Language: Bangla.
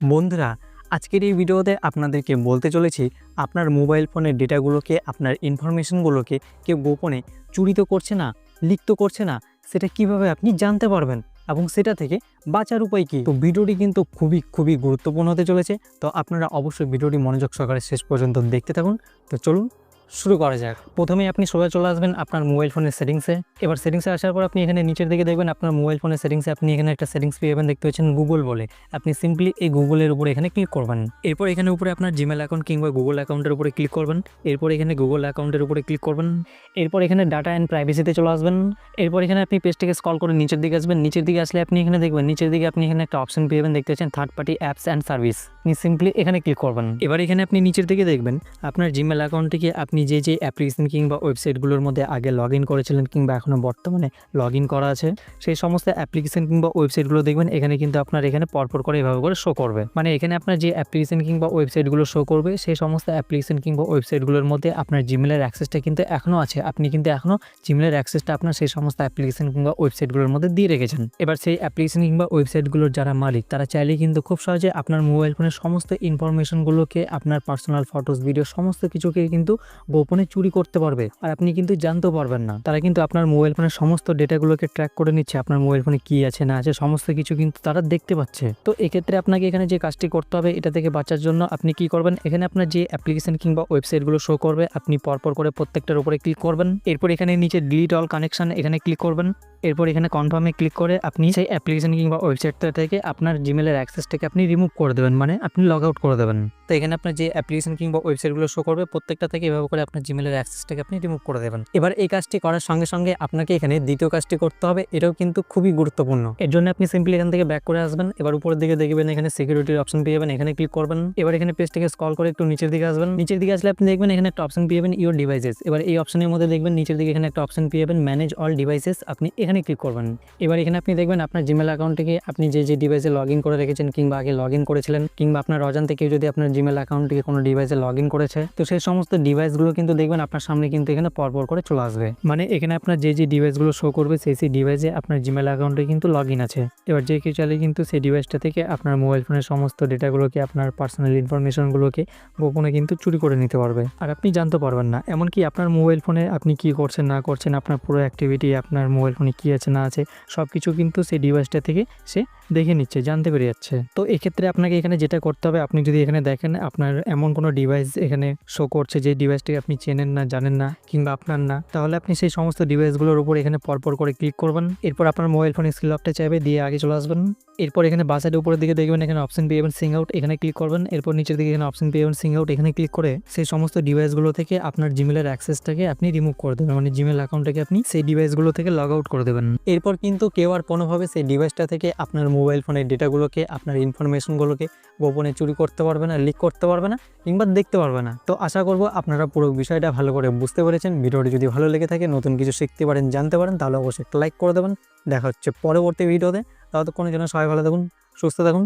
বন্ধুরা, আজকের এই ভিডিওতে আপনাদেরকে বলতে চলেছি, আপনার মোবাইল ফোনের ডেটাগুলোকে, আপনার ইনফরমেশনগুলোকে কেউ গোপনে চুরি তো করছে না লিক তো করছে না, সেটা কীভাবে আপনি জানতে পারবেন এবং সেটা থেকে বাঁচার উপায় কী? তো ভিডিওটি কিন্তু খুবই খুবই গুরুত্বপূর্ণ হতে চলেছে, তো আপনারা অবশ্যই ভিডিওটি মনোযোগ সহকারে শেষ পর্যন্ত দেখতে থাকুন। তো চলুন শুরু করা যাক। প্রথমে আপনি সবাই চলে আসবেন আপনার মোবাইল ফোনের সেটিংসে এবার সেটিংসে আসার পর আপনি এখানে নিচের দিকে দেখবেন আপনার মোবাইল ফোনের সেটিংসে আপনি এখানে একটা সেটিংস পেয়ে যাবেন, দেখতে পাচ্ছেন গুগল বলে। আপনি সিম্পলি এই গুগলের উপরে এখানে ক্লিক করবেন। এরপর এখানে উপরে আপনার জিমেল অ্যাকাউন্ট কিংবা গুগল অ্যাকাউন্টের উপরে ক্লিক করবেন। এরপর এখানে গুগল অ্যাকাউন্টের উপরে ক্লিক করবেন। এরপর এখানে ডাটা অ্যান্ড প্রাইভেসিতে চলে আসবেন। এরপর এখানে আপনি পেজটাকে স্কল করে নিচের দিকে আসবেন। নিচের দিকে আসলে আপনি এখানে দেখবেন, নিচের দিকে আপনি এখানে একটা অপশন পেয়ে যাবেন, দেখতে পাচ্ছেন third party apps and service আপনি সিম্পলি এখানে ক্লিক করবেন। এবার এখানে আপনি নিচের দিকে দেখবেন, আপনার জিমেল অ্যাকাউন্ট থেকে আপনি যে যে অ্যাপ্লিকেশন কিংবা ওয়েবসাইটগুলোর মধ্যে আগে লগ ইন করেছিলেন কিংবা এখনও বর্তমানে লগ ইন করা আছে, সেই সমস্ত অ্যাপ্লিকেশন কিংবা ওয়েবসাইটগুলো দেখবেন, এখানে কিন্তু আপনার এখানে পরপর করে এভাবে করে শো করবে। মানে এখানে আপনার যে অ্যাপ্লিকেশন কিংবা ওয়েবসাইটগুলো শো করবে, সেই সমস্ত অ্যাপ্লিকেশন কিংবা ওয়েবসাইটগুলোর মধ্যে আপনার জিমেলের অ্যাক্সেসটা কিন্তু এখনও আছে। আপনি কিন্তু এখনও জিমেলের অ্যাক্সেসটা আপনার সেই সমস্ত অ্যাপ্লিকেশন কিংবা ওয়েবসাইটগুলোর মধ্যে দিয়ে রেখেছেন। এবার সেই অ্যাপ্লিকেশন কিংবা ওয়েবসাইটগুলোর যারা মালিক, তারা চাইলে কিন্তু খুব সহজে আপনার মোবাইল ফোনের সমস্ত ইনফরমেশনগুলোকে, আপনার পার্সোনাল ফটোস, ভিডিও, সমস্ত কিছুকে কিন্তু গোপনে চুরি করতে পারবে। আর আপনি কিন্তু জানতেও পারবেন না। তারা কিন্তু আপনার মোবাইল ফোনের সমস্ত ডেটাগুলোকে ট্র্যাক করে নিচ্ছে, আপনার মোবাইল ফোনে কী আছে, না আছে, সমস্ত কিছু কিন্তু তারা দেখতে পাচ্ছে। তো এক্ষেত্রে আপনাকে এখানে যে কাজটি করতে হবে, এটা থেকে বাঁচার জন্য আপনি কি করবেন? এখানে আপনার যে অ্যাপ্লিকেশন কিংবা ওয়েবসাইটগুলো শো করবে, আপনি পরপর করে প্রত্যেকটার উপরে ক্লিক করবেন। এরপর এখানে নিচে ডিলিট অল কানেকশন এখানে ক্লিক করবেন। এরপর এখানে কনফার্মে ক্লিক করে আপনি সেই অ্যাপ্লিকেশন কিংবা ওয়েবসাইটটা থেকে আপনার জিমেলের অ্যাক্সেসটাকে আপনি রিমুভ করে দেবেন মানে আপনি লগ আউট করে দেবেন। তো এখানে আপনার যে অ্যাপ্লিকেশন কিংবা ওয়েবসাইটগুলো শো করবে, প্রত্যেকটা থেকে এভাবে করে আপনার জিমেলের অ্যাক্সেসটাকে আপনি রিমুভ করে দেবেন। এবার এই কাজটি করার সঙ্গে সঙ্গে আপনাকে এখানে দ্বিতীয় কাজটি করতে হবে, এটাও কিন্তু খুবই গুরুত্বপূর্ণ। এর জন্য আপনি সিম্পলি এখান থেকে ব্যাক করে আসবেন, এবার উপরের দিকে দেখবেন এখানে সিকিউরিটির অপশন পেয়ে যাবেন, এখানে ক্লিক করবেন। এবার এখানে পেজটাকে স্কল করে একটু নিচের দিকে আসবেন। নিচের দিকে আসলে আপনি দেখবেন এখানে একটা অপশন পেয়ে যাবেন ইউর ডিভাইসেস এবার এই অপশনের মধ্যে দেখবেন নিচের দিকে এখানে একটা অপশন পেয়ে যাবেন ম্যানেজ অল ডিভাইসেস আপনি এখানে ক্লিক করবেন। এবার এখানে আপনি দেখবেন আপনার জিমেল অ্যাকাউন্ট থেকে আপনি যে যে ডিভাইসে লগ করে রেখেছেন কিংবা আগে লগ করেছিলেন কিংবা আপনার অজান্তে কেউ যদি আপনার জিমেল অ্যাকাউন্ট থেকে কোনো ডিভাইসে লগ করেছে, তো সেই সমস্ত ডিভাইসগুলো কিন্তু দেখবেন আপনার সামনে কিন্তু এখানে পরপর করে চলে আসবে। মানে এখানে আপনার যে যে ডিভাইসগুলো শো করবে, সেই সেই ডিভাইসে আপনার জিমেল অ্যাকাউন্টে কিন্তু লগ আছে। এবার যে কেউ চাইলে কিন্তু সেই ডিভাইসটা থেকে আপনার মোবাইল ফোনের সমস্ত ডেটাগুলোকে আপনার পার্সোনাল ইনফরমেশনগুলোকে গোপনে কিন্তু চুরি করে নিতে পারবে। আর আপনি জানতে পারবেন না। এমনকি আপনার মোবাইল ফোনে আপনি কি করছেন, না করছেন, আপনার পুরো অ্যাক্টিভিটি আপনার মোবাইল ফোনে কী আছে, না আছে সব কিছু কিন্তু সেই ডিভাইসটা থেকে সে দেখে নিচ্ছে, জানতে পেরে যাচ্ছে। তো এক্ষেত্রে আপনাকে এখানে যেটা করতে হবে, আপনি যদি এখানে দেখেন আপনার এমন কোনো ডিভাইস এখানে শো করছে যে ডিভাইসটিকে আপনি চেনেন না, জানেন না কিংবা আপনার না, তাহলে আপনি সেই সমস্ত ডিভাইসগুলোর উপর এখানে পরপর করে ক্লিক করবেন। এরপর আপনার মোবাইল ফোন স্ক্রিন লকটা চাইবে, দিয়ে আগে চলে আসবেন। এরপর এখানে বাসের উপরের দিকে দেখবেন এখানে অপশন পেয়ে যাবেন সিং আউট এখানে ক্লিক করবেন। এরপর নিচের দিকে এখানে অপশন পেয়ে যাবেন সিং আউট এখানে ক্লিক করে সেই সমস্ত ডিভাইসগুলো থেকে আপনার জিমেলের অ্যাক্সেসটাকে আপনি রিমুভ করে দেবেন। মানে জিমেল অ্যাকাউন্টটাকে আপনি সেই ডিভাইসগুলো থেকে লগ আউট করে দেবেন। এরপর কিন্তু কেউ আর কোনোভাবে সেই ডিভাইসটা থেকে আপনার মোবাইল ফোনের ডেটাগুলোকে আপনার ইনফরমেশনগুলোকে গোপনে চুরি করতে পারবে না লিক করতে পারবে না কিংবা দেখতে পারবে না। তো আশা করব আপনারা পুরো বিষয়টা ভালো করে বুঝতে পেরেছেন। ভিডিওটি যদি ভালো লেগে থাকে, নতুন কিছু শিখতে পারেন, জানতে পারেন, তাহলে অবশ্যই একটা লাইক করে দেবেন। দেখা হচ্ছে পরবর্তী ভিডিওতে। ততক্ষণের জন্য সবাই ভালো থাকুন সুস্থ থাকুন।